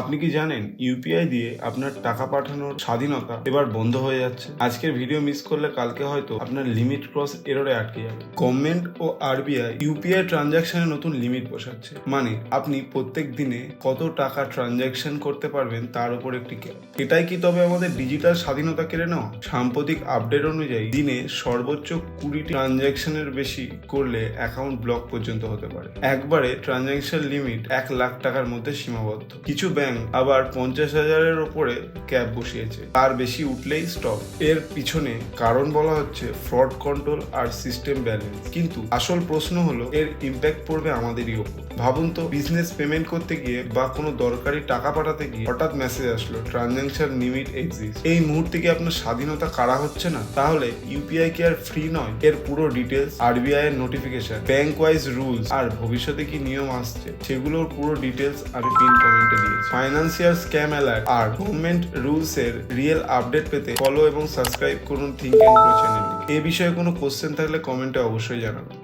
আপনি কি জানেন ইউপিআই দিয়ে আপনার টাকা পাঠানোর স্বাধীনতা এবার বন্ধ হয়ে যাচ্ছে? আজকের ভিডিও মিস করলে কালকে হয়তো আপনার লিমিট ক্রস এররে আটকে যাবে। গভর্নমেন্ট ও আরবিআই ইউপিআই ট্রানজাকশনে নতুন লিমিট বসাচ্ছে। মানে আপনি প্রত্যেক দিনে কত টাকা ট্রানজাকশন করতে পারবেন তার উপর একটি ক্যাপ। এটাই কি তবে আমাদের ডিজিটাল স্বাধীনতা কেড়ে নেওয়া? সাম্প্রতিক আপডেট অনুযায়ী দিনে সর্বোচ্চ কুড়িটি ট্রানজাকশনের বেশি করলে অ্যাকাউন্ট ব্লক পর্যন্ত হতে পারে। একবারে ট্রানজাকশন লিমিট এক লাখ টাকার মধ্যে সীমাবদ্ধ। কিছু ব্যাংক আবার পঞ্চাশ হাজারের ওপরে ক্যাপ বসিয়েছে। তার বেশি উঠলেই স্টপ এর পিছনে কারণ বলা হচ্ছে ফ্রড কন্ট্রোল আর সিস্টেম ব্যালেন্স কিন্তু আসল প্রশ্ন হলো, এর ইম্প্যাক্ট পড়বে আমাদেরই ওপর। ভাবুন তো বিজনেস পেমেন্ট করতে গিয়ে বা কোনো দরকারি টাকা পাঠাতে গিয়ে হঠাৎ মেসেজ আসলো ট্রানজাকশন লিমিট এক্সিস্ট এই মুহূর্তে কি আপনার স্বাধীনতা কারা হচ্ছে না? তাহলে ইউপিআই কি আর ফ্রি নয়? এর পুরো ডিটেলস আরবিআই এর নোটিফিকেশন ব্যাংক ওয়াইজ রুলস আর ভবিষ্যতে কি নিয়ম আসছে, সেগুলোর পুরো ডিটেলস আমি পিন কমেন্টে দিয়েছি। ফাইন্যান্সিয়াল স্ক্যাম অ্যালার্ট আর গভর্নমেন্ট রুলস এর রিয়েল আপডেট পেতে ফলো এবং সাবস্ক্রাইব করুন থিঙ্ক অ্যান্ড গ্রো চ্যানেলটি এ বিষয়ে কোনো কোশ্চেন থাকলে কমেন্টে অবশ্যই জানাবেন।